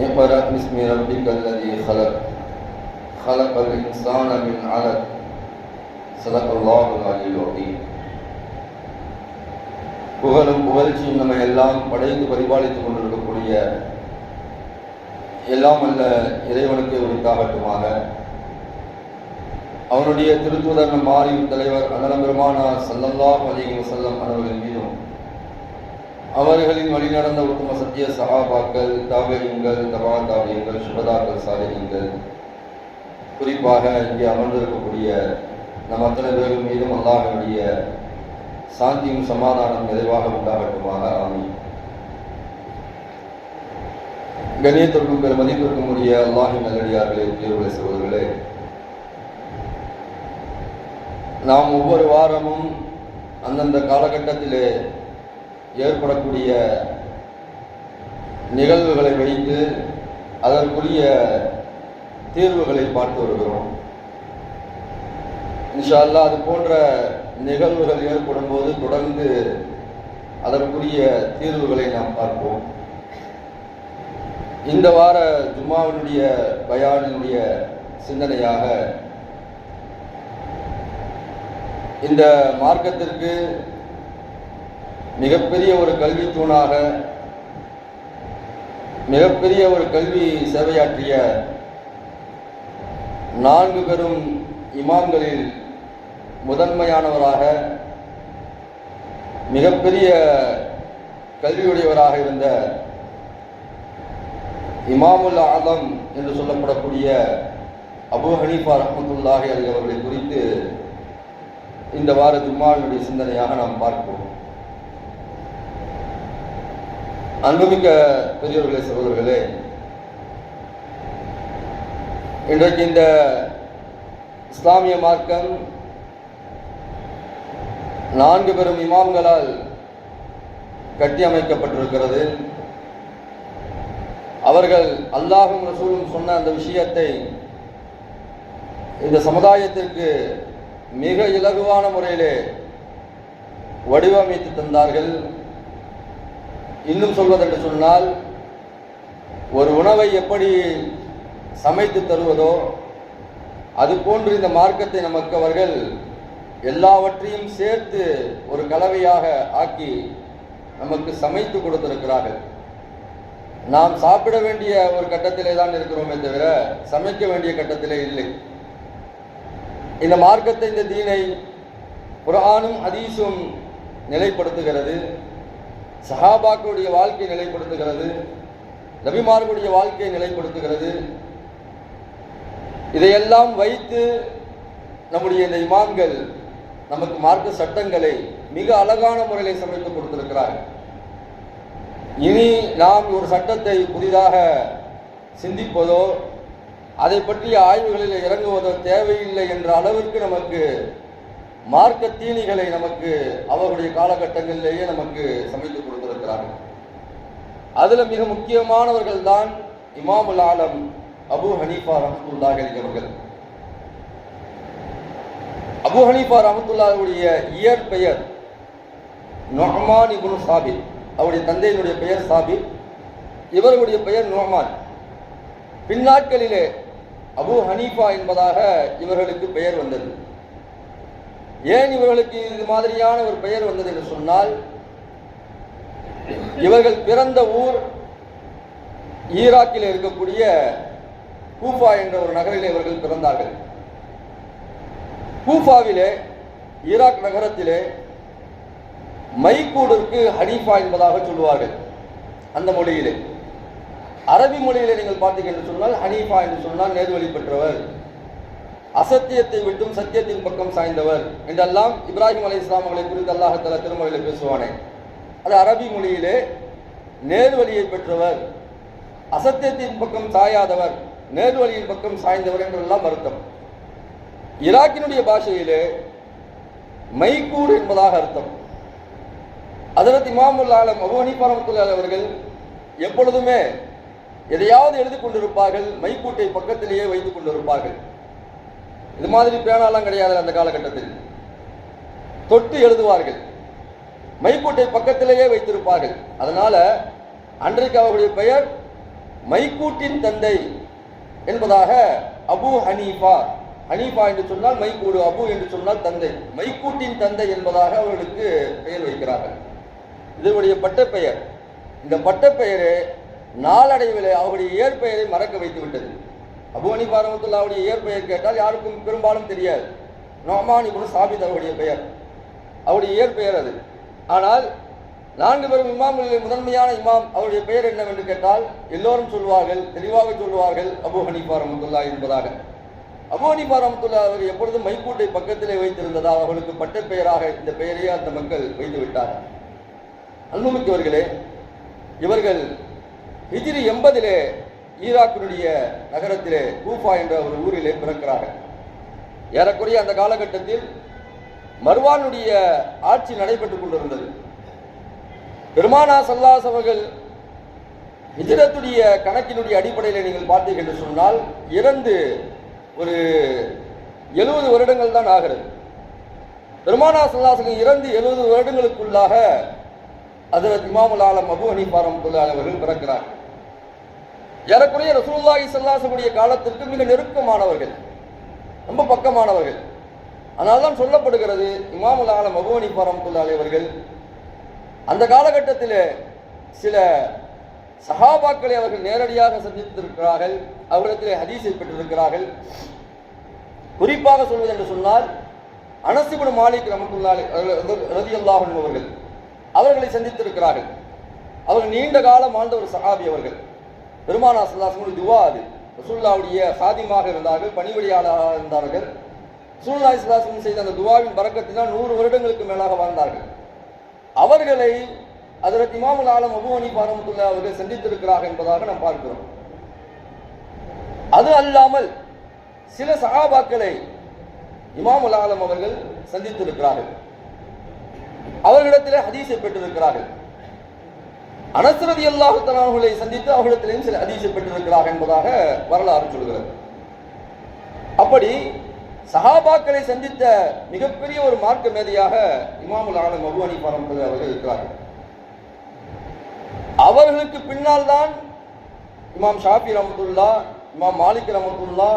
اقرأ باسم ربك الذي خلق خلق الإنسان من علق صدق الله العلي العظيم புகழும் புகழ்ச்சியும் நம்ம எல்லாம் படைத்து பரிபாலித்துக் கொண்டிருக்கக்கூடிய எல்லாம் அல்ல இறைவனுக்கு உரித்தாகட்டுமாக அவனுடைய திருத்துதர் நம் மாறியும் தலைவர் அண்ணலம் பெருமானார் சல்லல்லாஹ் அலிஹி வசல்லம் அவர்கள் மீதும் அவர்களின் வழிநடந்த உத்தம சத்திய சகாபாக்கள் தாபியங்கள் தபா தாபியங்கள் சுபதாக்கள் சாதகங்கள். குறிப்பாக இங்கே அமர்ந்திருக்கக்கூடிய நம் அத்தனை பேரும் மீதும் அல்லாஹனுடைய சாந்தியும் சமாதானம் நிறைவாக உண்டாகட்டுமாக. ஆமி கணியத்திற்கும் பெரும் மதிப்பிற்கும் உரிய அல்லாஹின் நல்லடியார்களே உயர்வுகளை சகோதரர்களே. நாம் ஒவ்வொரு வாரமும் அந்தந்த காலகட்டத்திலே ஏற்படக்கூடிய நிகழ்வுகளை வைத்து அதற்குரிய தீர்வுகளை பார்த்து வருகிறோம். இன்ஷா அது போன்ற நிகழ்வுகள் ஏற்படும் போது தொடர்ந்து அதற்குரிய தீர்வுகளை நாம் பார்ப்போம். இந்த வார ஜும்மாவினுடைய பயானினுடைய சிந்தனையாக இந்த மார்க்கத்திற்கு மிகப்பெரிய ஒரு கல்வி தூணாக மிகப்பெரிய ஒரு கல்வி சேவையாற்றிய நான்கு பெரும் இமாம்களில் முதன்மையானவராக மிகப்பெரிய கல்வியுடையவராக இருந்த இமாமுல் ஆதம் என்று சொல்லப்படக்கூடிய அபு ஹனீஃபா ரஹமத்துல்லாஹி அலி அவர்களை குறித்து இந்த வார ஜும்மாவினுடைய சிந்தனையாக நாம் பார்ப்போம். அன்புமிக்க பெரியவர்களே சகோதரர்களே இன்றைக்கு இந்த இஸ்லாமிய மார்க்கம் நான்கு பெரும் இமாம்களால் கட்டி அமைக்கப்பட்டிருக்கிறது. அவர்கள் அல்லாஹும் ரசூலும் சொன்ன அந்த விஷயத்தை இந்த சமுதாயத்திற்கு மிக இலகுவான முறையிலே வடிவமைத்து தந்தார்கள். இன்னும் சொல்வதென்று சொன்னால் ஒரு உணவை எப்படி சமைத்து தருவதோ அது போன்று இந்த மார்க்கத்தை நமக்கு அவர்கள் எல்லாவற்றையும் சேர்த்து ஒரு கலவையாக ஆக்கி நமக்கு சமைத்து கொடுத்திருக்கிறார்கள். நாம் சாப்பிட வேண்டிய ஒரு கட்டத்திலே தான் இருக்கிறோமே தவிர சமைக்க வேண்டிய கட்டத்திலே இல்லை. இந்த மார்க்கத்தை இந்த தீனை குரானும் அதீசும் நிலைப்படுத்துகிறது. சஹாபாக்களுடைய வாழ்க்கை நிலைப்படுத்துகிறது நபிமார்களுடைய வாழ்க்கையை நிலைப்படுத்துகிறது. இதையெல்லாம் வைத்து நம்முடைய இந்த இமாம்கள் நமக்கு மார்க்க சட்டங்களை மிக அழகான முறையில் சமைத்து கொடுத்திருக்கிறார். இனி நாம் ஒரு சட்டத்தை புதிதாக சிந்திப்பதோ அதை பற்றிய ஆய்வுகளில் இறங்குவதோ தேவையில்லை என்ற அளவிற்கு நமக்கு மார்க்க தீனிகளை நமக்கு அவர்களுடைய காலகட்டங்களிலேயே நமக்கு சமைத்து கொடுத்திருக்கிறார்கள் அதுல மிக முக்கியமானவர்கள் தான் இமாமுல் ஆலம் அபு ஹனீஃபா ரஹமத்துல்லா அவர்கள். அபு ஹனீஃபா ரஹமத்துல்லாவுடைய இயற்பெயர் நொஹமான் இபுனு சாபித். அவருடைய தந்தையினுடைய பெயர் சாபித். இவர்களுடைய பெயர் நொஹமான். பின்னாட்களிலே அபு ஹனீஃபா என்பதாக இவர்களுக்கு பெயர் வந்தது. ஏன் இவர்களுக்கு இது மாதிரியான ஒரு பெயர் வந்தது என்று சொன்னால் இவர்கள் பிறந்த ஊர் ஈராக்கில் இருக்கக்கூடிய கூஃபா என்ற ஒரு நகரில் இவர்கள் பிறந்தார்கள். கூஃபாவிலே ஈராக் நகரத்திலே மைக்கூடிற்கு ஹனீஃபா என்பதாக சொல்லுவார்கள் அந்த மொழியிலே. அரபி மொழியிலே நீங்கள் பார்த்தீங்க என்று சொன்னால் ஹனீஃபா என்று சொன்னால் நேர்வழி பெற்றவர். அசத்தியத்தை விட்டும் சத்தியத்தின் பக்கம் சாய்ந்தவர் என்றெல்லாம் இப்ராஹிம் அலி இஸ்லாம் அவர்களை குறித்து அல்லாஹால திருமலையில் பேசுவானே. அது அரபி மொழியிலே நேர்வழியை பெற்றவர் அசத்தியத்தின் பக்கம் சாயாதவர் நேர்வழியின் பக்கம் சாய்ந்தவர் என்றெல்லாம் அர்த்தம் ஈராக்கினுடைய பாஷையிலே மைக்கூடு என்பதாக அர்த்தம். அதரத் இமாமுல்லாலம் ஆலம் அபு அவர்கள் எப்பொழுதுமே எதையாவது எழுதி கொண்டிருப்பார்கள் மைக்கூட்டை பக்கத்திலேயே வைத்துக் கொண்டிருப்பார்கள். இது மாதிரி பேனாலாம் கிடையாது அந்த காலகட்டத்தில். தொட்டு எழுதுவார்கள். மைக்கூட்டை பக்கத்திலேயே வைத்திருப்பார்கள். அதனால அன்றைக்கு அவருடைய பெயர் மைக்கூட்டின் தந்தை என்பதாக அபு ஹனீஃபா ஹனீஃபா என்று சொன்னால் மைக்கூடு அபு என்று சொன்னால் தந்தை. மைக்கூட்டின் தந்தை என்பதாக அவர்களுக்கு பெயர் வைக்கிறார்கள். இதனுடைய பட்டப்பெயர். இந்த பட்டப்பெயரே நாளடைவில் அவருடைய இயற்பெயரை மறக்க வைத்து விட்டது அபு பாரமத்துல்லாவுடைய ரஹ்மத்துல்லாஹுடைய இயற்பெயர் கேட்டால் யாருக்கும் பெரும்பாலும் தெரியாது. நொமான் இப்படி சாபித் அவருடைய பெயர். அவருடைய இயற்பெயர் அது. ஆனால் நான்கு பேரும் இமாம்களில் முதன்மையான இமாம் அவருடைய பெயர் என்னவென்று கேட்டால் எல்லோரும் சொல்வார்கள் தெளிவாக சொல்வார்கள் அபு ஹனீஃபா ரமத்துல்லா என்பதாக. அபு ஹனீஃபா ரமத்துல்லா அவர் எப்பொழுதும் மைக்கூட்டை பக்கத்திலே வைத்திருந்ததால் அவர்களுக்கு பட்ட பெயராக இந்த பெயரையே அந்த மக்கள் வைத்து விட்டார்கள். அன்புமிக்கவர்களே இவர்கள் ஹிஜிரி எண்பதிலே ஈராக்கினுடைய நகரத்திலே கூஃபா என்ற ஒரு ஊரிலே பிறக்கிறார்கள். ஏறக்குறைய அந்த காலகட்டத்தில் மர்வானுடைய ஆட்சி நடைபெற்றுக் கொண்டிருந்தது. பெருமானா சல்லாஸ் அவர்கள் ஹிஜரத்துடைய கணக்கினுடைய அடிப்படையில் நீங்கள் பார்த்தீர்கள் என்று சொன்னால் இறந்து ஒரு எழுபது வருடங்கள் தான் ஆகிறது. பெருமானா சல்லாசகம் இறந்து எழுபது வருடங்களுக்குள்ளாக அதில் இமாமுல் ஆலம் அபு ஹனீஃபா ரஹ்மத்துல்லாஹி அவர்கள் பிறக்கிறார்கள். ஏறக்குறைய ரசூல்லாஹி சல்லாசனுடைய காலத்திற்கு மிக நெருக்கமானவர்கள். ரொம்ப பக்கமானவர்கள். அதனால்தான் சொல்லப்படுகிறது இமாமுல் ஆலம் அபு ஹனீஃபா அவர்கள் அந்த காலகட்டத்தில் சில சஹாபாக்களை அவர்கள் நேரடியாக சந்தித்திருக்கிறார்கள் அவர்களிடத்திலே ஹதீஸை பெற்றிருக்கிறார்கள் குறிப்பாக சொல்வது என்று சொன்னால் அனசிபுன் மாலிக் ரமத்துல்லாஹி ரதியல்லாஹு அன்ஹு அவர்கள் அவர்களை சந்தித்திருக்கிறார்கள். அவர்கள் நீண்ட காலம் ஆழ்ந்த ஒரு சஹாபி அவர்கள். பெருமானா சல்லாசனுடைய துவா அது. ரசூல்லாவுடைய சாதிமாக இருந்தார்கள் பணிவழியாளராக இருந்தார்கள். ரசூல்லாய் சல்லாசன் செய்த அந்த துவாவின் பறக்கத்தினால் நூறு வருடங்களுக்கு மேலாக வாழ்ந்தார்கள். அவர்களை அதற்கு இமாமுல் ஆலம் அபுமணி ஹனீஃபா அவர்கள் சந்தித்திருக்கிறார்கள் என்பதாக நாம் பார்க்கிறோம். அது அல்லாமல் சில சகாபாக்களை இமாமுல் ஆலம் அவர்கள் சந்தித்திருக்கிறார்கள். அவர்களிடத்தில் ஹதீஸை பெற்றிருக்கிறார்கள். அனசரதி அனஸ்ரதி அல்லாஹுத்தலான்களை சந்தித்து அவர்களிடத்திலேயும் சில அதிசயம் பெற்றிருக்கிறார் என்பதாக வரலாறு சொல்கிறது. அப்படி சஹாபாக்களை சந்தித்த மிகப்பெரிய ஒரு மார்க்க மேதையாக இமாமுல் ஆலம் அபு ஹனீஃபா அவர்கள் இருக்கிறார்கள். அவர்களுக்கு பின்னால் தான் இமாம் ஷாஃபி ரமத்துல்லா இமாம் மாலிக் ரமத்துல்லா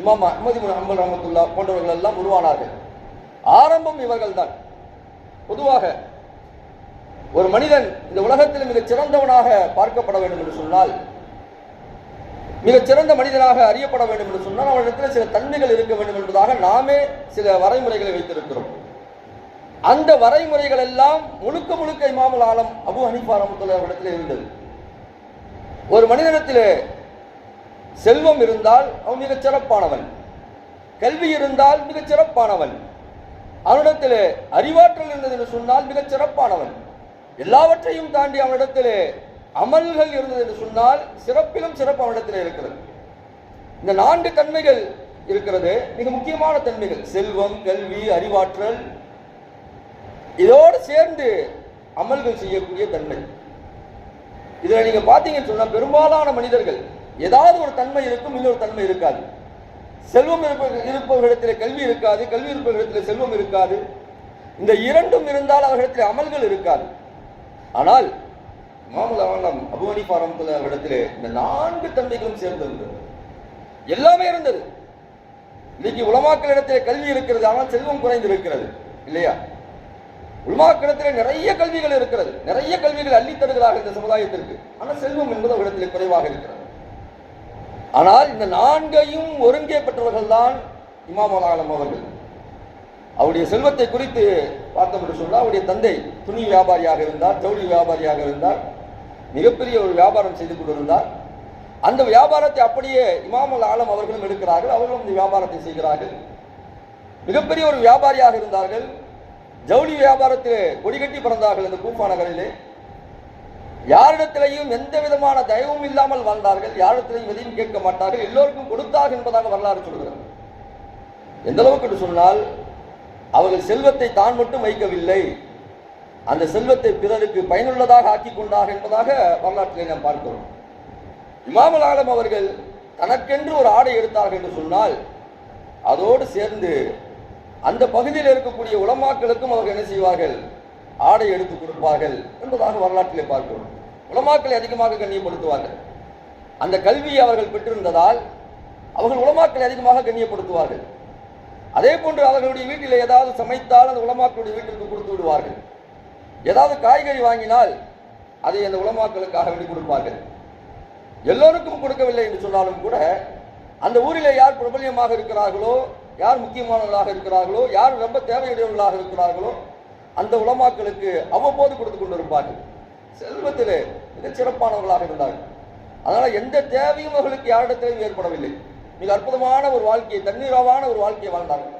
இமாம் அஹ்மது அம்பல் ரமத்துல்லா போன்றவர்கள் எல்லாம் உருவானார்கள். ஆரம்பம் இவர்கள் தான் பொதுவாக ஒரு மனிதன் இந்த உலகத்தில் மிகச் சிறந்தவனாக பார்க்கப்பட வேண்டும் என்று சொன்னால் மிகச் சிறந்த மனிதனாக அறியப்பட வேண்டும் என்று சொன்னால் அவனிடத்தில் சில தன்மைகள் இருக்க வேண்டும் என்பதாக நாமே சில வரைமுறைகளை வைத்திருக்கிறோம். அந்த வரைமுறைகள் எல்லாம் முழுக்க முழுக்க இமாமுல் ஆலம் அபு ஹனிஃபா ரஹமத்துல்லாஹி அவரிடத்தில் இருந்தது. ஒரு மனிதனத்தில் செல்வம் இருந்தால் அவன் மிகச் சிறப்பானவன். கல்வி இருந்தால் மிகச் சிறப்பானவன். அவனிடத்தில் அறிவாற்றல் இருந்தது என்று சொன்னால் மிகச் சிறப்பானவன். எல்லாவற்றையும் தாண்டி அவனிடத்திலே அமல்கள் இருந்தது என்று சொன்னால் சிறப்பிலும் சிறப்பு அவனிடத்தில் இருக்கிறது. இந்த நான்கு தன்மைகள் இருக்கிறது. மிக முக்கியமான தன்மைகள். செல்வம் கல்வி அறிவாற்றல். இதோடு சேர்ந்து அமல்கள் செய்யக்கூடிய தன்மை. இதில் நீங்க பாத்தீங்கன்னு சொன்னா பெரும்பாலான மனிதர்கள் ஏதாவது ஒரு தன்மை இருக்கும் இன்னொரு தன்மை இருக்காது. செல்வம் இருப்ப இருப்பவர்களிடத்தில் கல்வி இருக்காது கல்வி இருப்பவர்களிடத்தில் செல்வம் இருக்காது. இந்த இரண்டும் இருந்தால் அவர்களிடத்தில் அமல்கள் இருக்காது. ஆனால் மாமுல் அவலம் அபு ஹனீஃபா இந்த நான்கு தம்பிகளும் சேர்ந்திருந்தது எல்லாமே இருந்தது. இன்னைக்கு உலமாக்களிடத்திலே கல்வி இருக்கிறது ஆனால் செல்வம் குறைந்து இருக்கிறது இல்லையா? உலமாக்களிடத்தில் நிறைய கல்விகள் இருக்கிறது நிறைய கல்விகள் அள்ளித் தருகிறார்கள் இந்த சமுதாயத்திற்கு. ஆனால் செல்வம் என்பது அவரிடத்திலே குறைவாக இருக்கிறது. ஆனால் இந்த நான்கையும் ஒருங்கே பெற்றவர்கள் தான் இமாம் அவர்கள். அவருடைய செல்வத்தை குறித்து பார்த்தோம் என்று சொன்னால் அவருடைய தந்தை துணி வியாபாரியாக இருந்தார் ஜவுளி வியாபாரியாக இருந்தார் மிகப்பெரிய ஒரு வியாபாரம் செய்து கொண்டிருந்தார். அந்த வியாபாரத்தை அப்படியே இமாமுல் ஆலம் அவர்களும் எடுக்கிறார்கள் அவர்களும் இந்த வியாபாரத்தை செய்கிறார்கள். மிகப்பெரிய ஒரு வியாபாரியாக இருந்தார்கள். ஜவுளி வியாபாரத்தில் கொடிகட்டி பிறந்தார்கள் இந்த கூப்பா நகரிலே. யாரிடத்திலையும் எந்த விதமான தயவும் இல்லாமல் வாழ்ந்தார்கள் யாரிடத்திலையும் எதையும் கேட்க மாட்டார்கள் எல்லோருக்கும் கொடுத்தார்கள் என்பதாக வரலாறு சொல்கிறார்கள் எந்த அளவுக்கு என்று சொன்னால் அவர்கள் செல்வத்தை தான் மட்டும் வைக்கவில்லை. அந்த செல்வத்தை பிறருக்கு பயனுள்ளதாக ஆக்கி கொண்டார் என்பதாக வரலாற்றிலே நாம் பார்க்கிறோம். இமாமல் ஆலம் அவர்கள் தனக்கென்று ஒரு ஆடை எடுத்தார்கள் என்று சொன்னால் அதோடு சேர்ந்து அந்த பகுதியில் இருக்கக்கூடிய உலமாக்களுக்கும் அவர்கள் என்ன செய்வார்கள்? ஆடை எடுத்து கொடுப்பார்கள் என்பதாக வரலாற்றிலே பார்க்கிறோம். உலமாக்களை அதிகமாக கண்ணியப்படுத்துவார்கள். அந்த கல்வியை அவர்கள் பெற்றிருந்ததால் அவர்கள் உலமாக்களை அதிகமாக கண்ணியப்படுத்துவார்கள். அதே போன்று அவர்களுடைய வீட்டில் ஏதாவது சமைத்தால் அந்த உலமாக்களுடைய வீட்டிற்கு கொடுத்து விடுவார்கள். ஏதாவது காய்கறி வாங்கினால் அதை அந்த உலமாக்களுக்காக வேண்டி கொடுப்பார்கள். எல்லோருக்கும் கொடுக்கவில்லை என்று சொன்னாலும் கூட அந்த ஊரில் யார் பிரபல்யமாக இருக்கிறார்களோ யார் முக்கியமானவர்களாக இருக்கிறார்களோ யார் ரொம்ப தேவையுடையவர்களாக இருக்கிறார்களோ அந்த உலமாக்களுக்கு அவ்வப்போது கொடுத்து கொண்டிருப்பார்கள். செல்வத்தில் மிகச் சிறப்பானவர்களாக இருந்தார்கள். அதனால் எந்த தேவையும் அவர்களுக்கு யாரிடத்திலும் ஏற்படவில்லை. மிக அற்புதமான ஒரு வாழ்க்கையை தண்ணீராவான ஒரு வாழ்க்கையை வாழ்ந்தார்கள்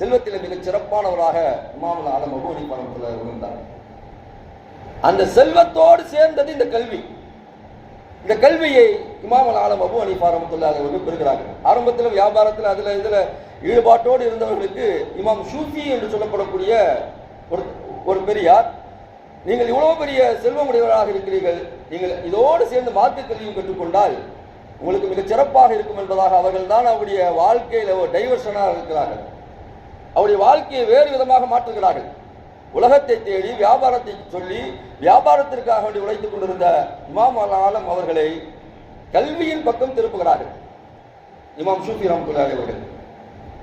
செல்வத்தில் மிகச் சிறப்பானவராக இமாமுல் ஆலம் அபு பணத்தில் இருந்தார். அந்த செல்வத்தோடு சேர்ந்தது இந்த கல்வி. இந்த கல்வியை இமாமல் ஆலம் அபு ஹனீஃபா ரஹ்மத்துல்லாஹி அவர்கள் பெறுகிறார்கள் ஆரம்பத்தில் வியாபாரத்தில் அதில் இதில் ஈடுபாட்டோடு இருந்தவர்களுக்கு இமாம் ஷூஃபி என்று சொல்லப்படக்கூடிய ஒரு ஒரு பெரியார் நீங்கள் இவ்வளோ பெரிய செல்வமுடையவராக இருக்கிறீர்கள். நீங்கள் இதோடு சேர்ந்து மார்க்க கல்வியும் கற்றுக்கொண்டால் உங்களுக்கு மிகச் சிறப்பாக இருக்கும் என்பதாக அவர்கள் தான் அவருடைய வாழ்க்கையில் ஒரு டைவர்ஷனாக இருக்கிறார்கள். அவருடைய வாழ்க்கையை வேறு விதமாக மாற்றுகிறார்கள். உலகத்தை தேடி வியாபாரத்தை சொல்லி வியாபாரத்திற்காக வேண்டி உழைத்துக் கொண்டிருந்த இமாம் ஆலம் அவர்களை கல்வியின் பக்கம் திருப்புகிறார்கள். இமாம் சூஃபி ராம்குலாரி அவர்கள்.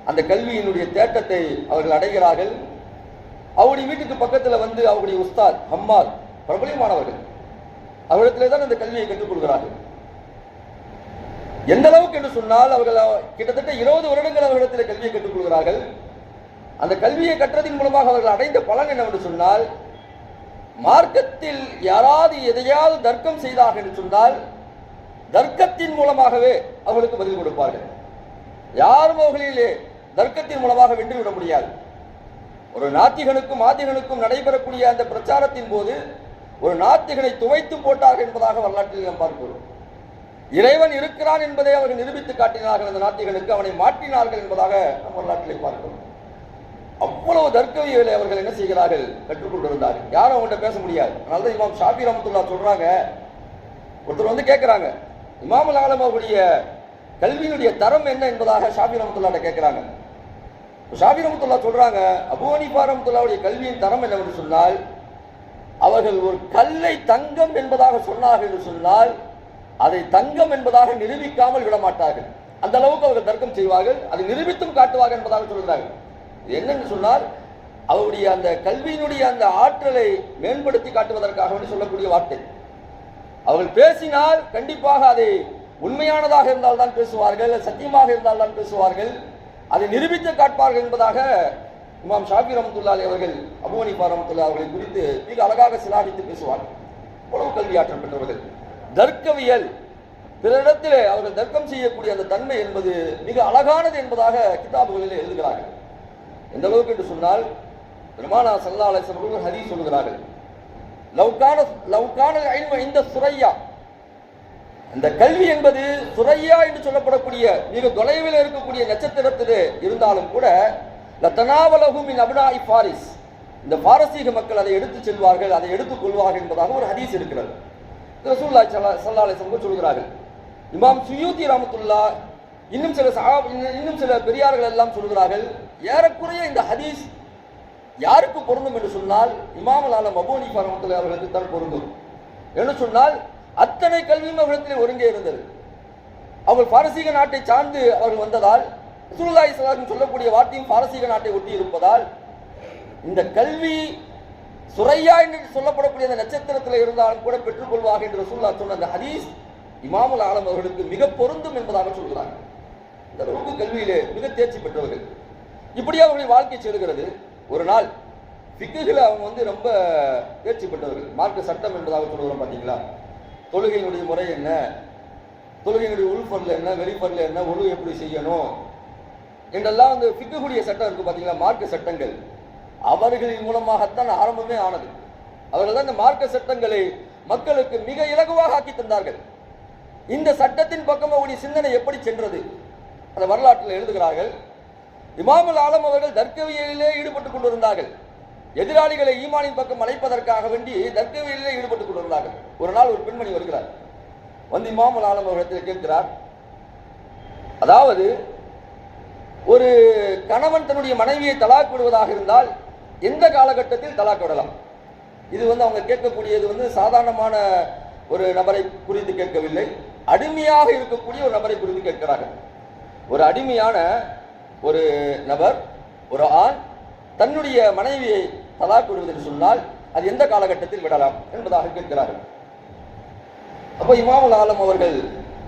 அந்த கல்வியினுடைய தேட்டத்தை அவர்கள் அடைகிறார்கள். அவருடைய வீட்டுக்கு பக்கத்தில் வந்து அவருடைய உஸ்தாத் ஹம்மாத் பிரபலியமானவர்கள் அவரிடத்திலே தான் அந்த கல்வியை கற்றுக்கொள்கிறார்கள் எந்த அளவுக்கு என்று சொன்னால் அவர்கள் கிட்டத்தட்ட இருபது வருடங்கள் அவர்களிடத்தில் கல்வியை கற்றுக் கொள்கிறார்கள் அந்த கல்வியை கற்றதின் மூலமாக அவர்கள் அடைந்த பலன் என்னவென்று சொன்னால் மார்க்கத்தில் யாராவது எதையாவது தர்க்கம் செய்தார்கள் என்று சொன்னால் தர்க்கத்தின் மூலமாகவே அவர்களுக்கு பதில் கொடுப்பார்கள். யாரும் அவர்களிலே தர்க்கத்தின் மூலமாக வென்று விட முடியாது? ஒரு நாத்திகனுக்கும் ஆத்திகனுக்கும் நடைபெறக்கூடிய அந்த பிரச்சாரத்தின் போது ஒரு நாத்திகனை துவைத்து போட்டார்கள் என்பதாக வரலாற்றில் நாம் பார்க்கிறோம். இறைவன் இருக்கிறான் என்பதை அவர்கள் நிரூபித்து காட்டினார்கள். அந்த நாத்திகளுக்கு அவனை மாற்றினார்கள் என்பதாக நம் வரலாற்றிலே பார்க்கிறோம். அவ்வளவு தர்க்கவியலை அவர்கள் என்ன செய்கிறார்கள்? கற்றுக்கொண்டிருந்தார்கள் யாரும் அவங்கள்ட்ட பேச முடியாது. அதனால தான் இமாம் ஷாபி ரமத்துல்லா சொல்றாங்க. ஒருத்தர் வந்து கேட்கிறாங்க இமாமுல் ஆலம் அவருடைய கல்வியினுடைய தரம் என்ன என்பதாக ஷாபி ரமத்துல்லாட்ட கேட்கிறாங்க ஷாபி ரமத்துல்லா சொல்றாங்க அபு ஹனீஃபா கல்வியின் தரம் என்னவென்று சொன்னால் அவர்கள் ஒரு கல்லை தங்கம் என்பதாக சொன்னார்கள் என்று சொன்னால் அதை தங்கம் என்பதாக நிரூபிக்காமல் விட மாட்டார்கள் அந்த அளவுக்கு அவர்கள் தர்க்கம் செய்வார்கள். அதை நிரூபித்தும் காட்டுவார்கள் என்பதாக சொல்கிறார்கள். இது என்னன்னு சொன்னால் அவருடைய அந்த கல்வியினுடைய அந்த ஆற்றலை மேம்படுத்தி காட்டுவதற்காக வேண்டி சொல்லக்கூடிய வார்த்தை. அவர்கள் பேசினால் கண்டிப்பாக அதை உண்மையானதாக இருந்தால் தான் பேசுவார்கள் சத்தியமாக இருந்தால் தான் பேசுவார்கள். அதை நிரூபித்து காட்பார்கள் என்பதாக இமாம் ஷாபி ரஹமத்துல்லாலி அவர்கள் அபுவனி ஹனீஃபா அவர்களை குறித்து மிக அழகாக சிலாகித்து பேசுவார்கள். உளவு கல்வி ஆற்றல் பெற்றவர்கள். தர்க்கவியல். பிறரிடத்திலே அவர்கள் தர்க்கம் செய்யக்கூடிய அந்த தன்மை என்பது மிக அழகானது என்பதாக கிதாபுகளில் எழுதுகிறார்கள். எந்த அளவுக்கு என்று சொன்னால் பெருமானா சல்லா அலிஸ்லாம் அவர்கள் ஹதீஸ் சொல்கிறார்கள் லவ்கான லவ்கான இந்த சுரையா. இந்த கல்வி என்பது சுரையா என்று சொல்லப்படக்கூடிய மிக தொலைவில் இருக்கக்கூடிய நட்சத்திரத்திலே இருந்தாலும் கூட லத்தனாவலகும் இன் அபுனாய் பாரிஸ் இந்த பாரசீக மக்கள் அதை எடுத்துச் செல்வார்கள் அதை எடுத்துக் கொள்வார்கள் என்பதாக ஒரு ஹதீஸ் இருக்கிறது. ரசூல்லா சல்லா அலிஸ்லாம் சொல்கிறார்கள். இமாம் சுயூதி ரஹமத்துல்லா இன்னும் சில சஹாப் இன்னும் இன்னும் சில பெரியார்கள் எல்லாம் சொல்கிறார்கள் ஏறக்குறைய இந்த ஹதீஸ் யாருக்கு பொருந்தும் என்று சொன்னால் இமாமுல் ஆலம் அபு ஹனீஃபா அவர்களுக்கு தான் பொருந்தும். என்று சொன்னால் அத்தனை கல்வியும் அவர்களிடத்தில் ஒருங்கே இருந்தது. அவர்கள் பாரசீக நாட்டை சார்ந்து அவர்கள் வந்ததால் ரசூலுல்லாஹி சொல்லக்கூடிய வார்த்தையும் பாரசீக நாட்டை ஒட்டி இருப்பதால் இந்த கல்வி சுரையா என்று சொல்லப்படக்கூடிய அந்த நட்சத்திரத்தில் இருந்தாலும் கூட பெற்றுக்கொள்வார்கள் என்று ரசூல்லா சொன்ன அந்த ஹதீஸ் இமாமுல் ஆலம் அவர்களுக்கு மிக பொருந்தும் என்பதாக சொல்கிறார். இந்த ரொம்ப கல்வியிலே மிக தேர்ச்சி பெற்றவர்கள். இப்படி அவர்களின் வாழ்க்கை செல்கிறது ஒரு நாள் பிக்குகள் அவங்க வந்து ரொம்ப தேர்ச்சி பெற்றவர்கள். மார்க்க சட்டம் என்பதாக சொல்கிறோம் பார்த்தீங்களா? தொழுகையினுடைய முறை என்ன? தொழுகையினுடைய உள்பொருள் என்ன? வெளிப்பொருள் என்ன? ஒழு எப்படி செய்யணும்? என்றெல்லாம் வந்து ஃபிக்குடைய சட்டம் இருக்கு பார்த்தீங்களா? மார்க்க சட்டங்கள். அவர்களின் மூலமாகத்தான் ஆரம்பமே ஆனது. அவர்கள் தான் இந்த மார்க்க சட்டங்களை மக்களுக்கு மிக இலகுவாக ஆக்கி தந்தார்கள். இந்த சட்டத்தின் பக்கம் அவருடைய சிந்தனை எப்படி சென்றது? அந்த வரலாற்றில் எழுதுகிறார்கள் இமாமுல் ஆலம் அவர்கள் தர்க்கவியலிலே ஈடுபட்டுக் கொண்டிருந்தார்கள். எதிராளிகளை ஈமானின் பக்கம் அழைப்பதற்காக வேண்டி தர்க்கவியலிலே ஈடுபட்டுக் கொண்டிருந்தார்கள். ஒரு நாள் ஒரு பெண்மணி வருகிறார். வந்து இமாமுல் ஆலம் அவர்களிடத்தில் கேட்கிறார் அதாவது ஒரு கணவன் தன்னுடைய மனைவியை தலாக் விடுவதாக இருந்தால் எந்த காலகட்டத்தில் தலாக் விடலாம். இது வந்து அவங்க கேட்கக்கூடியது வந்து சாதாரணமான ஒரு நபரை குறித்து கேட்கவில்லை. அடிமையாக இருக்கக்கூடிய ஒரு நபரை குறித்து கேட்கிறார்கள். ஒரு அடிமையான ஒரு நபர் ஒரு ஆண் தன்னுடைய மனைவியை தலாக் விடுவது என்று சொன்னால் அது எந்த காலகட்டத்தில் விடலாம் என்பதாக கேட்கிறார்கள். அப்போ இமாமுல் ஆலம் அவர்கள்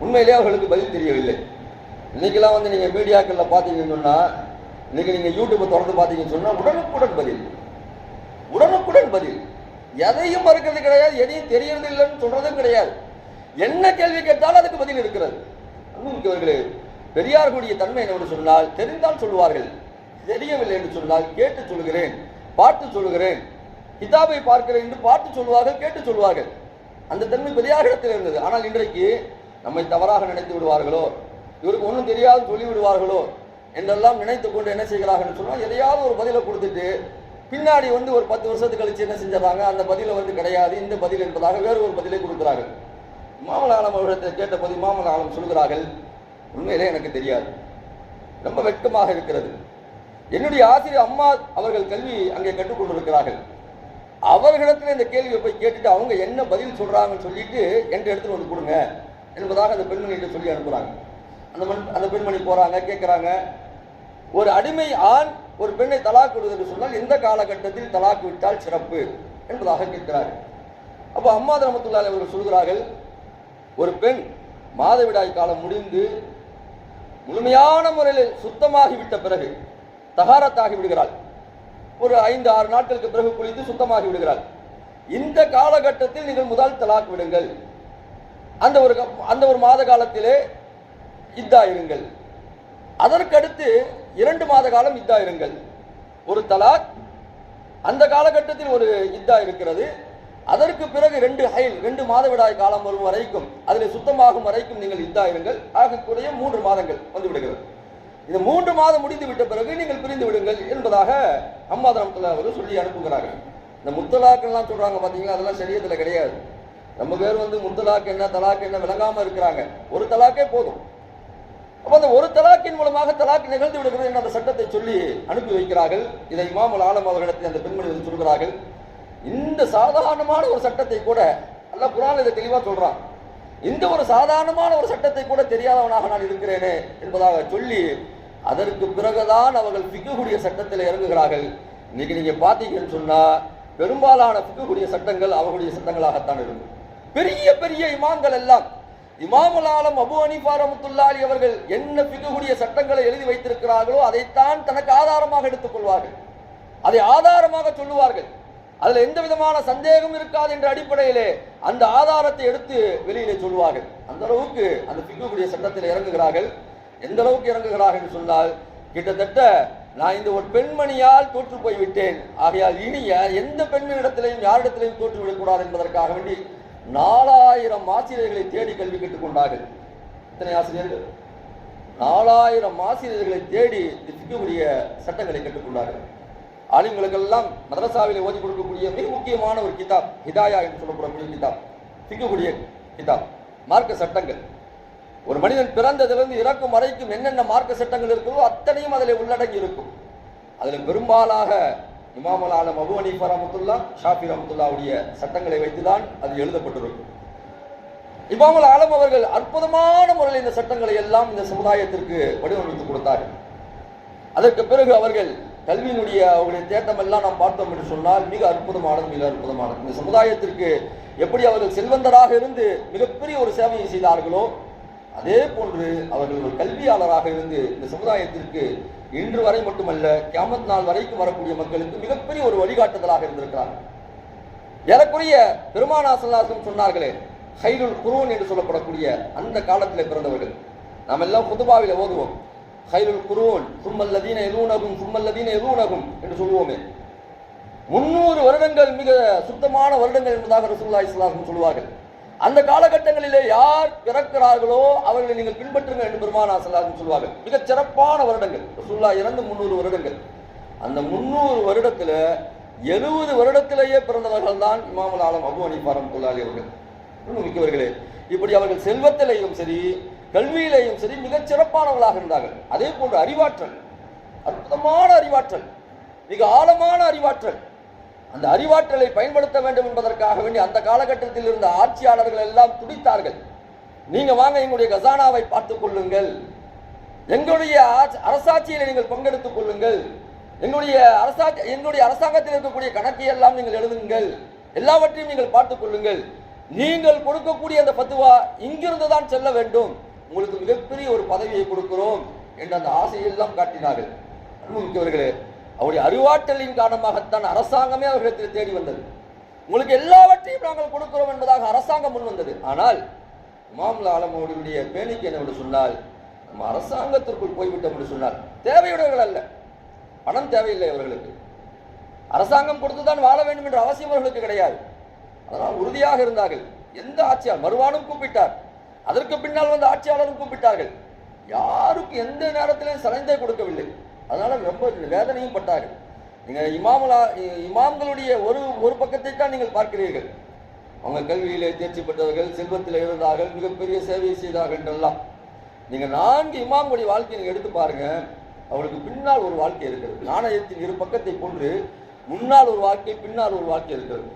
உண்மையிலே அவர்களுக்கு பதில் தெரியவில்லை. இன்னைக்கெல்லாம் வந்து நீங்கள் மீடியாக்களில் பார்த்தீங்கன்னு சொன்னால் இன்னைக்கு நீங்க யூடியூப் திறந்து பார்த்தீங்கன்னு சொன்னா உடனுக்குடன் பதில். உடனுக்குடன் பதில். எதையும் மறுக்கிறது கிடையாது எதையும் தெரியறது இல்லைன்னு சொல்றதும் கிடையாது. என்ன கேள்வி கேட்டாலும் அதுக்கு பதில் இருக்கிறது. முக்கியவர்களே பெரியார்களுடைய தன்மை என்னவென்று சொன்னால் தெரிந்தால் சொல்லுவார்கள். தெரியவில்லை என்று சொன்னால் கேட்டு சொல்கிறேன் பார்த்து சொல்கிறேன் கிதாபை பார்க்கிறேன் என்று பார்த்து சொல்வார்கள் கேட்டு சொல்வார்கள் அந்த தன்மை பெரியாரிடத்தில் இருந்தது. ஆனால் இன்றைக்கு நம்மை தவறாக நினைத்து விடுவார்களோ? இவருக்கு ஒன்றும் தெரியாது சொல்லி விடுவார்களோ என்றெல்லாம் நினைத்து கொண்டு என்ன செய்கிறாங்கன்னு சொன்னால் எதையாவது ஒரு பதிலை கொடுத்துட்டு பின்னாடி வந்து ஒரு பத்து வருஷத்துக்கு கழிச்சு என்ன செஞ்சிடறாங்க அந்த பதிலை வந்து கிடையாது இந்த பதில் என்பதாக வேறு ஒரு பதிலை கொடுக்குறார்கள். மாமல ஆலம் அவர்களிடத்தை கேட்ட பதில் மாமல ஆலம் சொல்கிறார்கள். உண்மையிலே எனக்கு தெரியாது. ரொம்ப வெட்கமாக இருக்கிறது. என்னுடைய ஆசிரியர் அம்மா அவர்கள் கல்வி அங்கே கற்றுக்கொண்டிருக்கிறார்கள் அவர்களிடத்தில் இந்த கேள்வியை போய் கேட்டுட்டு அவங்க என்ன பதில் சொல்கிறாங்கன்னு சொல்லிட்டு என்கிட்ட எடுத்துட்டு வந்து கொடுங்க என்பதாக அந்த பெண்மணிகிட்ட சொல்லி அனுப்புகிறாங்க அந்த மண் அந்த பெண்மணி போகிறாங்க கேட்குறாங்க ஒரு அடிமை ஆண் ஒரு பெண்ணை தலாக் விடுவது என்று சொன்னால் இந்த காலகட்டத்தில் தலாக் விட்டால் சிறப்பு என்பதாக கேட்கிறார்கள் அப்போ அம்மா ரமத்துல்லாஹி அவர்கள் சொல்கிறார்கள் ஒரு பெண் மாதவிடாய் காலம் முடிந்து முழுமையான முறையில் சுத்தமாகிவிட்ட பிறகு தகாரத்தாகி விடுகிறாள். ஒரு ஐந்து ஆறு நாட்களுக்கு பிறகு குளித்து சுத்தமாகி விடுகிறாள். இந்த காலகட்டத்தில் நீங்கள் முதல் தலாக் விடுங்கள். அந்த ஒரு அந்த ஒரு மாத காலத்திலே இத்தா இருங்கள். அதற்கடுத்து இரண்டு மாத காலம் இத்தா இருங்கள். ஒரு தலாக் அந்த காலகட்டத்தில் ஒரு இத்தா இருக்கிறது. அதற்கு பிறகு ரெண்டு ஹைல் ரெண்டு மாதவிடாய் காலம் வரும் வரைக்கும் அதில் சுத்தமாகும் வரைக்கும் நீங்கள் இத்தா இருங்கள். ஆகக்கூடிய மூன்று மாதங்கள் வந்து விடுகிறது. இது மூன்று மாதம் முடிந்து விட்ட பிறகு நீங்கள் பிரிந்து விடுங்கள் என்பதாக அம்மாதரமத்தில் அவர்கள் சொல்லி அனுப்புகிறார்கள். இந்த முத்தலாக்கெல்லாம் சொல்றாங்க பாத்தீங்களா? அதெல்லாம் சரியத்தில் கிடையாது. நம்ம பேர் வந்து முத்தலாக்கு என்ன தலாக்கு என்ன விளங்காமல் இருக்கிறாங்க. ஒரு தலாக்கே போதும். அந்த ஒரு தலாக்கின் மூலமாக தலாக் நிகழ்ந்து விடுகிறது என்ற அந்த சட்டத்தை சொல்லி அனுப்பி வைக்கிறார்கள். இதை இமாமுல் ஆலம் அவர்களிடத்தில் அந்த பெண்மணி வந்து சொல்கிறார்கள். இந்த சாதாரணமான ஒரு சட்டத்தை கூட அல்ல குரான் இதை தெளிவா சொல்றான். இந்த ஒரு சாதாரணமான ஒரு சட்டத்தை கூட தெரியாதவனாக நான் இருக்கிறேனே என்பதாக சொல்லி அதற்கு பிறகுதான் அவர்கள் பிக்கக்கூடிய சட்டத்தில் இறங்குகிறார்கள். இன்னைக்கு நீங்க பார்த்தீங்கன்னு சொன்னா பெரும்பாலான பிக்கக்கூடிய சட்டங்கள் அவர்களுடைய சட்டங்களாகத்தான் இருக்கும். பெரிய பெரிய இமாம்கள் எல்லாம் இமாமுலாலம் அபு ஹனீஃபா ரஹ்மத்துல்லாஹி அவர்கள் என்ன பிகுகுடைய சட்டங்களை எழுதி வைத்திருக்கிறார்களோ அதைத்தான் தனக்கு ஆதாரமாக எடுத்துக் கொள்வார்கள். அதை ஆதாரமாக சொல்லுவார்கள். அதில் எந்த விதமான சந்தேகம் இருக்காது என்ற அடிப்படையிலே அந்த ஆதாரத்தை எடுத்து வெளியிலே சொல்லுவார்கள். அந்த அளவுக்கு அந்த பிக்கக்கூடிய சட்டத்தில் இறங்குகிறார்கள். எந்த அளவுக்கு இறங்குகிறார்கள் என்று சொன்னால் கிட்டத்தட்ட நான் இந்த ஒரு பெண்மணியால் தோற்று போய் விட்டேன் ஆகையால் இனிய எந்த பெண்மணியிடத்திலையும் யாரிடத்திலையும் தோற்று விடக்கூடாது என்பதற்காக வேண்டி நாலாயிரம் ஆசிரியர்களை தேடி கல்வி கற்றுக்கொண்டார்கள் எத்தனை ஆசிரியர்கள்? நாலாயிரம் ஆசிரியர்களை தேடி திட்டக்கூடிய சட்டங்களை கற்றுக்கொண்டார்கள் ஆளுங்களுக்கெல்லாம் மதரசாவில் ஓதி கொடுக்கக்கூடிய மிக முக்கியமான ஒரு கிதாப் ஹிதாயா என்று சொல்லப்படக்கூடிய கிதாப் திக்கக்கூடிய கிதாப் மார்க்க சட்டங்கள். ஒரு மனிதன் பிறந்ததிலிருந்து இறக்கும் வரைக்கும் என்னென்ன மார்க்க சட்டங்கள் இருக்கிறதோ அத்தனையும் அதில் உள்ளடங்கி இருக்கும். அதில் பெரும்பாலாக இமாமலான மபு அபு ஹனீஃபா ரஹ்மத்துல்லா ஷாஃபி ரஹ்மத்துல்லாவுடைய சட்டங்களை வைத்துதான் அது எழுதப்பட்டிருக்கும். இமாமுல் ஆலம் அவர்கள் அற்புதமான முறையில் இந்த சட்டங்களை எல்லாம் இந்த சமுதாயத்திற்கு வடிவமைத்து கொடுத்தார். அதற்கு பிறகு அவர்கள் கல்வியினுடைய அவருடைய தேட்டம் எல்லாம் நாம் பார்த்தோம் என்று சொன்னால் மிக அற்புதமானது மிக அற்புதமானது இந்த சமுதாயத்திற்கு எப்படி அவர்கள் செல்வந்தராக இருந்து மிகப்பெரிய ஒரு சேவையை செய்தார்களோ அதே போன்று அவர்கள் ஒரு கல்வியாளராக இருந்து இந்த சமுதாயத்திற்கு இன்று வரை மட்டுமல்ல கியாமத் நாள் வரைக்கும் வரக்கூடிய மக்களுக்கு மிகப்பெரிய ஒரு வழிகாட்டுதலாக இருந்திருக்கிறார்கள் ஏறக்குறைய பெருமானாசல்லாசம் சொன்னார்களே ஹைருல் குரூன் என்று சொல்லப்படக்கூடிய அந்த காலத்தில் பிறந்தவர்கள். நாம் எல்லாம் புதுபாவில ஓதுவோம். ஹைருல் குரூன் சும்மல்லதீன எலூனகும் சும்மல்லதீன எலூனகும் என்று சொல்லுவோமே. முன்னூறு வருடங்கள் மிக சுத்தமான வருடங்கள் என்பதாக ரசூல்லா இஸ்லாம் சொல்லுவார்கள். அந்த காலகட்டங்களிலே யார் பிறக்கிறார்களோ அவர்களை நீங்கள் பின்பற்றுங்கள் என்று பெருமானா சல்லாஹம் சொல்வார்கள். மிகச் சிறப்பான வருடங்கள். ரசூல்லா இறந்து முன்னூறு வருடங்கள். அந்த முன்னூறு வருடத்தில் எழுபது வருடத்திலேயே பிறந்தவர்கள் தான் இமாமல் ஆலம் அபு அனிபாரம் ரஹ்மத்துல்லாஹி அவர்கள். இன்னும் மிக்கவர்களே இப்படி அவர்கள் செல்வத்திலேயும் சரி கல்வியிலேயும் சரி மிகச் சிறப்பானவர்களாக இருந்தார்கள். அதே போன்று அறிவாற்றல் அற்புதமான அறிவாற்றல் மிக ஆழமான அறிவாற்றல் அந்த அறிவாற்றலை பயன்படுத்த வேண்டும் என்பதற்காக வேண்டி அந்த காலகட்டத்தில் இருந்த ஆட்சியாளர்கள் எல்லாம் துடித்தார்கள். நீங்க வாங்க எங்களுடைய கசானாவை பார்த்துக் கொள்ளுங்கள். எங்களுடைய ஆட்சி- அரசாட்சியில் நீங்கள் பங்கெடுத்துக் கொள்ளுங்கள். எங்களுடைய அரசாட்சி எங்களுடைய அரசாங்கத்தில் இருக்கக்கூடிய கணக்கை எல்லாம் நீங்கள் எழுதுங்கள். எல்லாவற்றையும் நீங்கள் பார்த்துக் கொள்ளுங்கள். நீங்கள் கொடுக்கக்கூடிய அந்த பத்துவா இங்கிருந்து தான் செல்ல வேண்டும். உங்களுக்கு மிகப்பெரிய ஒரு பதவியை கொடுக்கிறோம் என்ற அந்த ஆசையெல்லாம் காட்டினார்கள். அனுபவிக்கவர்களே அவருடைய அறிவாற்றலின் காரணமாகத்தான் அரசாங்கமே அவர்களிடத்தில் தேடி வந்தது. உங்களுக்கு எல்லாவற்றையும் நாங்கள் கொடுக்கிறோம் என்பதாக அரசாங்கம் முன் வந்தது. ஆனால் இமாமுல் ஆலமோடியுடைய பேணிக்கு என்ன சொன்னால் நம்ம அரசாங்கத்திற்குள் போய்விட்டோம் என்று சொன்னார் தேவையுடையவர்கள் அல்ல. பணம் தேவையில்லை அவர்களுக்கு. அரசாங்கம் கொடுத்துதான் வாழ வேண்டும் என்ற அவசியம் அவர்களுக்கு கிடையாது. அதனால் உறுதியாக இருந்தார்கள். எந்த ஆட்சியாளர்? மறுவானும் கூப்பிட்டார். அதற்கு பின்னால் வந்த ஆட்சியாளரும் கூப்பிட்டார்கள். யாருக்கும் எந்த நேரத்திலும் சலைந்தே கொடுக்கவில்லை. அதனால ரொம்ப வேதனையும் பட்டார்கள். நீங்கள் இமாமலா இமாம்களுடைய ஒரு ஒரு பக்கத்தை தான் நீங்கள் பார்க்கிறீர்கள். அவங்க கல்வியிலே தேர்ச்சி பெற்றவர்கள் செல்வத்தில் இருந்தார்கள் மிகப்பெரிய சேவை செய்தார்கள் என்றெல்லாம். நீங்கள் நான்கு இமாம்களுடைய வாழ்க்கையை நீங்கள் எடுத்து பாருங்கள் அவளுக்கு பின்னால் ஒரு வாழ்க்கை இருக்கிறது. நாணயத்தின் இரு பக்கத்தை போன்று முன்னால் ஒரு வாழ்க்கை பின்னால் ஒரு வாழ்க்கை இருக்கிறது.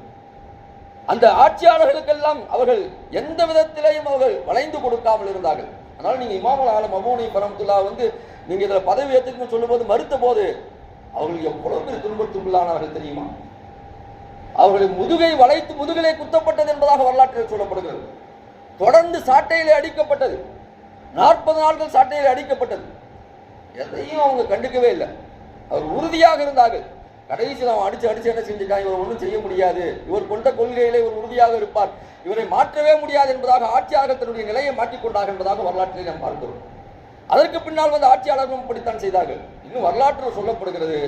அந்த ஆட்சியாளர்களுக்கெல்லாம் அவர்கள் எந்த விதத்திலையும் அவர்கள் வளைந்து கொடுக்காமல் இருந்தார்கள். அதனால நீங்க இமாமுல் ஆலம் அபூனி பரமத்துல்லா வந்து நீங்க இதுல பதவி ஏற்றுக்கணும்னு சொல்லும்போது மறுத்த போது அவர்கள் எவ்வளவு பேர் துன்பத்துள்ளானவர்கள் தெரியுமா? அவர்களின் முதுகை வளைத்து முதுகிலே குத்தப்பட்டது என்பதாக வரலாற்றில் சொல்லப்படுகிறது. தொடர்ந்து சாட்டையிலே அடிக்கப்பட்டது. நாற்பது நாட்கள் சாட்டையில் அடிக்கப்பட்டது. எதையும் அவங்க கண்டுக்கவே இல்லை. அவர் உறுதியாக இருந்தார்கள். கடைசியில் அவன் அடிச்சு அடிச்சு என்ன செஞ்சுட்டான் இவர் ஒன்றும் செய்ய முடியாது. இவர் கொண்ட கொள்கையிலே இவர் உறுதியாக இருப்பார். இவரை மாற்றவே முடியாது என்பதாக ஆட்சியாளர்கள் தன்னுடைய நிலையை மாற்றிக்கொண்டார் என்பதாக வரலாற்றில் நாம் பார்க்கிறோம். அதற்கு பின்னால் வந்து ஆட்சியாளர்களும் அப்படித்தான் செய்தார்கள். இன்னும் வரலாற்றில் சொல்லப்படுகிறது.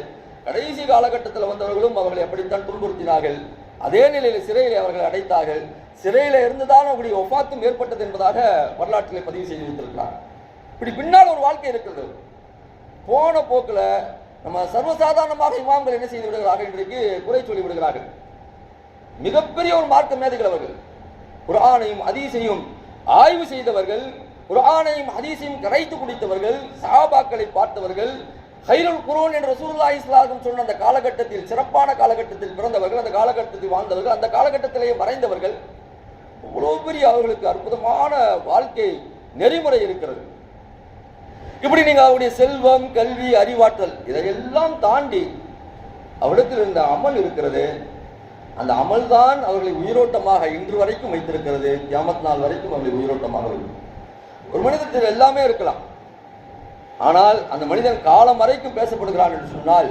கடைசி காலகட்டத்தில் வந்தவர்களும் அவர்களை அப்படித்தான் துன்புறுத்தினார்கள். அதே நிலையில் சிறையில் அவர்களை அடைத்தார்கள். சிறையில் இருந்துதான் அவருடைய ஒஃபாத்தும் ஏற்பட்டது என்பதாக வரலாற்றிலே பதிவு செய்து வைத்திருக்கிறார். இப்படி பின்னால் ஒரு வாழ்க்கை இருக்கிறது. போன போக்கில் நம்ம சர்வசாதாரணமாக இமாம்கள் என்ன செய்து விடுகிறார்கள் இன்றைக்கு? குறை சொல்லி விடுகிறார்கள். மிகப்பெரிய ஒரு மார்க்க மேதைகள் அவர்கள். குரானையும் ஹதீஸையும் ஆய்வு செய்தவர்கள் குரானையும் ஹதீஸையும் கரைத்து குடித்தவர்கள் சஹாபாக்களை பார்த்தவர்கள் ஹைருல் குரோன் என்ற ரசூலுல்லாஹி இஸ்லாம் சொன்ன அந்த காலகட்டத்தில் சிறப்பான காலகட்டத்தில் பிறந்தவர்கள் அந்த காலகட்டத்தில் வாழ்ந்தவர்கள் அந்த காலகட்டத்திலேயே மறைந்தவர்கள் இவ்வளவு பெரிய அவர்களுக்கு அற்புதமான வாழ்க்கை நெறிமுறை இருக்கிறது. இப்படி நீங்க அவருடைய செல்வம் கல்வி அறிவாற்றல் இதையெல்லாம் தாண்டி அவரிடத்தில் இருந்த அமல் இருக்கிறது. அந்த அமல் தான் அவர்களை உயிரோட்டமாக இன்று வரைக்கும் வைத்திருக்கிறது. கியாமத் நாள் வரைக்கும் அவர்களை உயிரோட்டமாக இருக்கும் ஒரு மனிதத்தில் எல்லாமே இருக்கலாம். ஆனால் அந்த மனிதன் காலம் வரைக்கும் பேசப்படுகிறான் என்று சொன்னால்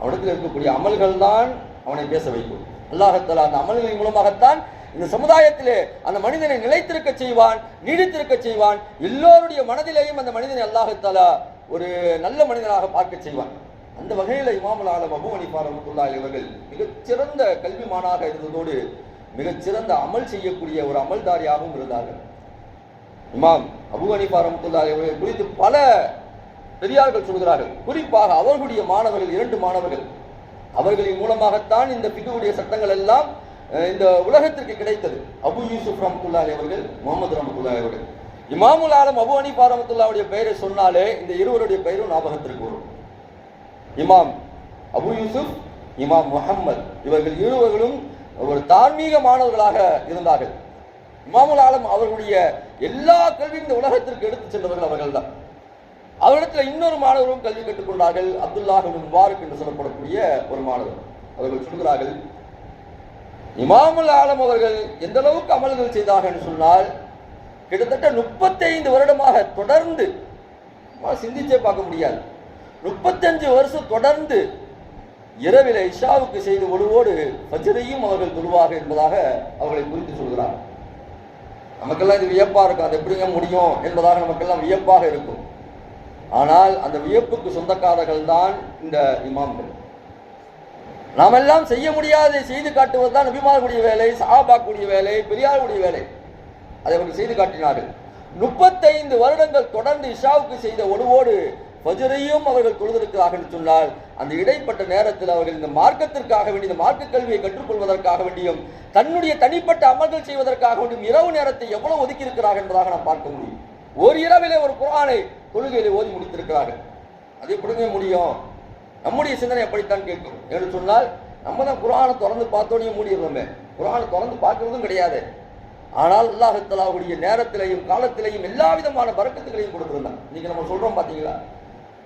அவனிடத்தில் இருக்கக்கூடிய அமல்கள் தான் அவனை பேச வைக்கும். அல்லாஹத்தாலா அந்த அமல்களின் மூலமாகத்தான் இந்த சமுதாயத்திலே அந்த மனிதனை நிலைத்திருக்க செய்வான் நீடித்திருக்க செய்வான். எல்லோருடைய மனதிலேயும் அந்த மனிதனை அல்லாஹத்தாலா ஒரு நல்ல மனிதனாக பார்க்க செய்வான். அந்த வகையில் இமாமுல் ஆலம் அபு அனிஃபா ரஹ்மத்துல்லாஹி அவர்கள் மிகச்சிறந்த கல்விமானாக இருந்ததோடு மிகச்சிறந்த அமல் செய்யக்கூடிய ஒரு அமல்தாரியாகவும் இருந்தார்கள். இமாம் அபு அனிபா ரஹ்மத்துல்லாஹி அவர்கள் குறித்து பல பெரியார்கள் சொல்கிறார்கள். குறிப்பாக அவர்களுடைய மாணவர்கள் இரண்டு மாணவர்கள். அவர்களின் மூலமாகத்தான் இந்த பிகுவுடைய சட்டங்கள் எல்லாம் இந்த உலகத்திற்கு கிடைத்தது அபு யூசுப் ரஹ்மத்துல்லாஹி அவர்கள் முகமது ரஹ்மத்துல்லாஹி அவர்கள். இமாமுல் ஆலம் அபு அனி பாரமத்துல்லாவுடைய பெயரை சொன்னாலே இந்த இருவருடைய பெயரும் ஞாபகத்திற்கு வரும். இமாம் அபு யூசுப் இமாம் முகம்மது இவர்கள் இருவர்களும் ஒரு தார்மீக மாணவர்களாக இருந்தார்கள். இமாமுல் ஆலம் அவர்களுடைய எல்லா கல்வியும் இந்த உலகத்திற்கு எடுத்துச் சென்றவர்கள் அவர்கள்தான். அவரிடத்தில் இன்னொரு மாணவரும் கல்வி கற்றுக்கொண்டார்கள் அப்துல்லாஹ் இப்னு முபாரக் என்று சொல்லப்படக்கூடிய ஒரு மாணவர். அவர்கள் சொல்கிறார்கள் இமாமுல் ஆலம் அவர்கள் எந்த அளவுக்கு அமல்கள் செய்தார்கள் என்று சொன்னால் கிட்டத்தட்ட முப்பத்தைந்து வருடமாக தொடர்ந்து சிந்திச்சே பார்க்க முடியாது. முப்பத்தஞ்சு வருஷம் தொடர்ந்து இரவில் இஷாவுக்கு செய்து ஒழுவோடு பஜரையும் அவர்கள் தொழுவாக என்பதாக அவர்களை குறித்து சொல்கிறார். நமக்கெல்லாம் இது வியப்பாக இருக்கும். அது எப்படிங்க முடியும் என்பதாக நமக்கெல்லாம் வியப்பாக இருக்கும். ஆனால் அந்த வியப்புக்கு சொந்தக்காரர்கள் தான் இந்த இமாம்கள். நாம் எல்லாம் செய்ய முடியாது செய்து காட்டுவது தான் நபிமார்களுடைய வேலை சஹாபாக்குடைய வேலை பெரியாருடைய வேலை. அதை அவர்கள் செய்து காட்டினார்கள். முப்பத்தைந்து வருடங்கள் தொடர்ந்து இஷாவுக்கு செய்த ஒடுவோடு பஜரையும் அவர்கள் தொழுதிருக்கிறார்கள் சொன்னால் அந்த இடைப்பட்ட நேரத்தில் அவர்கள் இந்த மார்க்கத்திற்காக வேண்டிய இந்த மார்க்க கல்வியை கற்றுக்கொள்வதற்காக வேண்டியும் தன்னுடைய தனிப்பட்ட அமல்கள் செய்வதற்காக வேண்டியும் இரவு நேரத்தை எவ்வளவு ஒதுக்கி இருக்கிறார்கள் என்பதாக நாம் பார்க்க முடியும். ஒரு இரவிலே ஒரு குரானை கொள்கையிலே ஓதி முடித்திருக்கிறார்கள். அதை எப்படிங்க முடியும். நம்முடைய சிந்தனை அப்படித்தான் கேட்கும். என்று சொன்னால் நம்ம தான் குரானை திறந்து பார்த்தோன்னே மூடிடுறோமே. குரானை திறந்து பார்க்கறதும் கிடையாது. ஆனால் அல்லாஹத்தலாவுடைய நேரத்திலையும் காலத்திலையும் எல்லா விதமான பறக்கத்துகளையும் கொடுத்துருந்தான். இன்னைக்கு நம்ம சொல்கிறோம் பார்த்தீங்களா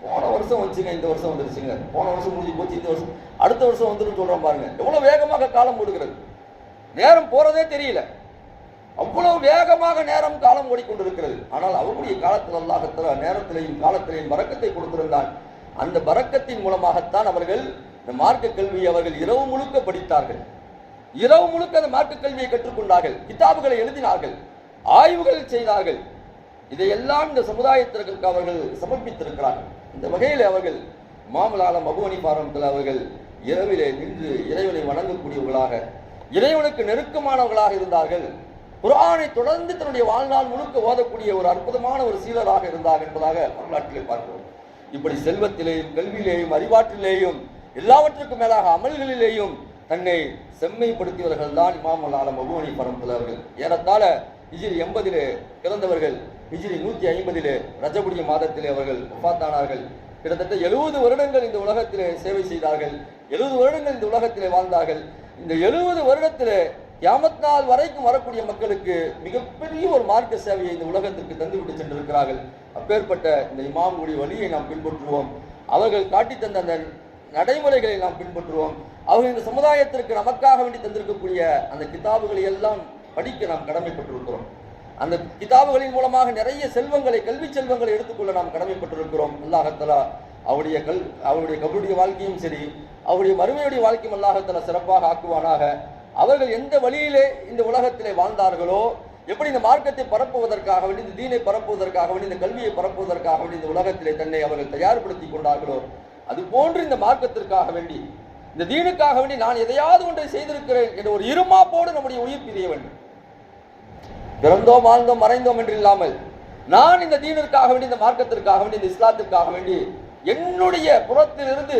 போன வருஷம் வந்துச்சுங்க இந்த வருஷம் வந்துருச்சுங்க. போன வருஷம் முடிஞ்சு போச்சு இந்த வருஷம் அடுத்த வருஷம் வந்துடும் சொல்கிறோம் பாருங்க. எவ்வளோ வேகமாக காலம் ஓடுகிறது. நேரம் போகிறதே தெரியல. அவ்வளவு வேகமாக நேரம் காலம் ஓடிக்கொண்டிருக்கிறது. ஆனால் அவருடைய காலத்தில் அல்லாஹத்தலா நேரத்திலையும் காலத்திலையும் பறக்கத்தை கொடுத்திருந்தான். அந்த பறக்கத்தின் மூலமாகத்தான் அவர்கள் இந்த மார்க்க கல்வியை அவர்கள் இரவு முழுக்க படித்தார்கள். இரவு முழுக்க அந்த மார்க்க கல்வியை கற்றுக்கொண்டார்கள். கிதாபுகளை எழுதினார்கள். ஆய்வுகள் செய்தார்கள். இதையெல்லாம் இந்த சமுதாயத்திற்கு அவர்கள் சமர்ப்பித்திருக்கிறார்கள். இந்த வகையில் அவர்கள் மாமலாலம் அபுவனி பாரம்பத்தில் அவர்கள் இரவிலே நின்று இறைவனை வணங்கக்கூடியவர்களாக இறைவனுக்கு நெருக்கமானவர்களாக இருந்தார்கள். குரானை தொடர்ந்து தன்னுடைய வாழ்நாள் முழுக்க ஓதக்கூடிய ஒரு அற்புதமான ஒரு சீலராக இருந்தார் என்பதாக வரலாற்றிலே பார்க்கிறோம். இப்படி செல்வத்திலேயும் கல்வியிலேயும் அறிவாற்றிலேயும் எல்லாவற்றுக்கும் மேலாக அமல்களிலேயும் தன்னை செம்மைப்படுத்தியவர்கள் தான் இமாம் ஆலம் அபுவனி ஹனீஃபா அவர்கள். ஏறத்தாழ இஜிரி எண்பதிலே பிறந்தவர்கள் இஜிரி நூற்றி ஐம்பதிலே ரஜபுடி மாதத்திலே அவர்கள் ஒப்பாத்தானார்கள் கிட்டத்தட்ட எழுபது வருடங்கள் இந்த உலகத்திலே சேவை செய்தார்கள். எழுபது வருடங்கள் இந்த உலகத்திலே வாழ்ந்தார்கள். இந்த எழுபது வருடத்திலே கியாமத் நாள் வரைக்கும் வரக்கூடிய மக்களுக்கு மிகப்பெரிய ஒரு மார்க்க சேவையை இந்த உலகத்திற்கு தந்துவிட்டு சென்றிருக்கிறார்கள். அப்பேற்பட்ட இந்த இமாமுடைய வழியை நாம் பின்பற்றுவோம். அவர்கள் காட்டித் தந்த அந்த நடைமுறைகளை நாம் பின்பற்றுவோம். அவர்கள் இந்த சமுதாயத்திற்கு நமக்காக வேண்டி தந்திருக்கக்கூடிய அந்த கிதாபுகளை எல்லாம் படிக்க நாம் கடமைப்பட்டிருக்கிறோம். அந்த கிதாபுகளின் மூலமாக நிறைய செல்வங்களை கல்வி செல்வங்களை எடுத்துக்கொள்ள நாம் கடமைப்பட்டிருக்கிறோம். அல்லாஹத்தலா அவருடைய கல் அவருடைய கபருடைய வாழ்க்கையும் சரி அவருடைய மறுமையுடைய வாழ்க்கையும் அல்லாஹத்தலா சிறப்பாக ஆக்குவானாக. அவர்கள் எந்த வழியிலே இந்த உலகத்திலே வாழ்ந்தார்களோ எப்படி இந்த மார்க்கத்தை பரப்புவதற்காக வேண்டி இந்த தீனை பரப்புவதற்காக வேண்டி இந்த கல்வியை பரப்புவதற்காக வேண்டி இந்த உலகத்திலே தன்னை அவர்கள் தயார்படுத்தி கொண்டார்களோ? அது போன்று இந்த மார்க்கத்திற்காக வேண்டி இந்த தீனுக்காக வேண்டி நான் எதையாவது ஒன்றை செய்திருக்கிறேன் என்ற ஒரு இருமாப்போடு நம்முடைய உயிர் பிரிய வேண்டும். பிறந்தோம் வாழ்ந்தோம் மறைந்தோம் என்று இல்லாமல் நான் இந்த தீனிற்காக வேண்டி இந்த மார்க்கத்திற்காக வேண்டி இந்த இஸ்லாத்திற்காக வேண்டி என்னுடைய புறத்திலிருந்து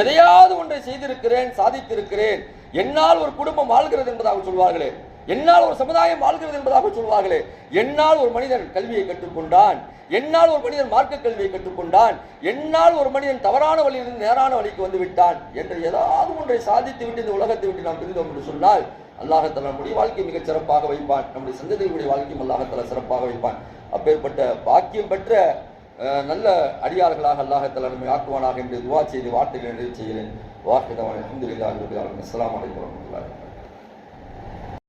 எதையாவது ஒன்றை செய்திருக்கிறேன் சாதித்திருக்கிறேன் என்னால் ஒரு குடும்பம் வாழ்கிறது என்பதாக சொல்வார்களே. என்னால் ஒரு சமுதாயம் வாழ்கிறது என்பதாக சொல்வார்களே. என்னால் ஒரு மனிதன் கல்வியை கற்றுக்கொண்டான். என்னால் ஒரு மனிதன் மார்க்க கல்வியை கற்றுக்கொண்டான். என்னால் ஒரு மனிதன் தவறான வழியிலிருந்து நேரான வழிக்கு வந்து விட்டான் என்று ஏதாவது ஒன்றை சாதித்து விட்டு இந்த உலகத்தை விட்டு நாம் பிரிந்தோம் என்று சொன்னால் அல்லாஹத்தலா நம்முடைய வாழ்க்கை மிகச் சிறப்பாக வைப்பான். நம்முடைய சந்ததிகளுடைய வாழ்க்கையும் அல்லாஹத்தலா சிறப்பாக வைப்பான். அப்பேற்பட்ட பாக்கியம் பெற்ற நல்ல அடியார்களாக அல்லாஹத்தலா நம்மை ஆக்குவானாக என்று துவா செய்து வார்த்தைகளை நிறைவு செய்கிறேன். வாக்கிதவான் அஹமதுல்லாஹி ரபில் ஆலமீன். அஸ்ஸலாமு